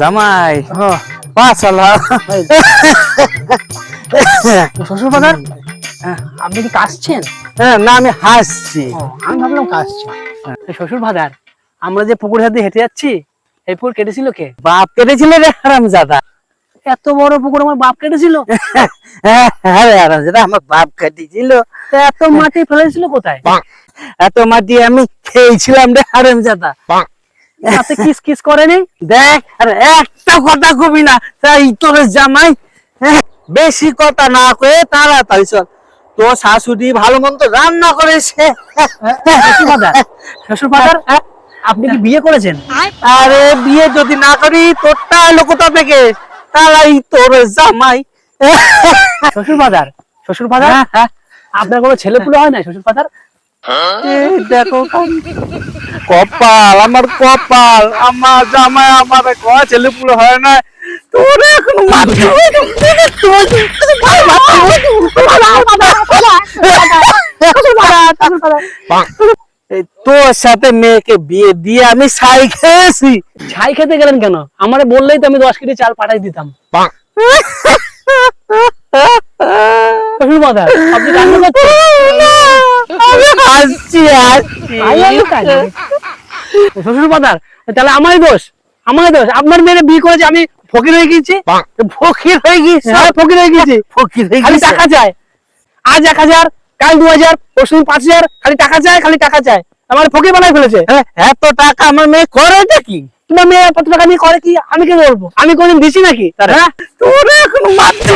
জামাই। হ্যাঁ। শ্বশুর বাজার আপনি কি কাশছেন? হ্যাঁ, না আমি হাসছি। আমি ভাবলাম কাশছেন শ্বশুর ভাদার আমরা যে পুকুর হাতে হেঁটে যাচ্ছি এই পুকুর কেটেছিল কে? বাপ কেটেছিল রে হারাম জাদা এত বড় পুকুর আমার বাপ কেটেছিল? হ্যাঁ রে হারাম জাদা আমার বাপ কেটেছিল। এত মাটি ফেলেছিল কোথায়? এত মাটি আমি খেয়েছিলাম রে হারাম জাদা তাতে কিস কিস করেনি দেখ আরে একটা কথা কবি না তাই তোর জামাই হ্যাঁ, বেশি কথা না কয়ে তাড়াতাড়ি চল। তোর শাশুড়ি ভালো মন্দ রান্না করেছে। শ্বশুর ভাদার আপনি কি বিয়ে করেছেন? আরে বিয়ে যদি না করি তোরটা এলো কোথা থেকে? তারাই তোর জামাই। শ্বশুর ভাদার শ্বশুর ভাদার হ্যাঁ, আপনার কোনো ছেলে পুলে হয় না শ্বশুর এই দেখো কপাল আমার কপাল আমার জামাই আমার কয়া ছেলে পুরো হয় না তোর এখন মাত্র তোর সাথে মেয়েকে বিয়ে দিয়ে আমি সাই খেয়েছি। ছাই খেতে গেলেন কেন? আমারে বললেই তো আমি দশ কেজি চাল পাঠাই দিতাম। আপনি রান্না করছেন? আমি হাসছি হাসছি। আই আমি কাজ। শ্বশুর ভাদার তাহলে আমারই দোষ। আমারই দোষ। আপনার মেয়ের বিয়ে করেছে আমি ফকির হয়ে গেছি ফকির হয়ে গেছি হ্যাঁ ফকির হয়ে গেছি ফকির হয়ে খালি টাকা চায়। আজ এক হাজার কাল দু হাজার পরশু পাঁচ হাজার খালি টাকা চায় খালি টাকা চায়। আমার ফকির বানাই ফেলেছে। হ্যাঁ, এত টাকা আমার মেয়ে করেটা কি? তোমার মেয়ে কত টাকা নিয়ে করে কি? আমি কি বলব? আমি কোনদিন দিছি নাকি? হ্যাঁ? তোর এখন মাত্র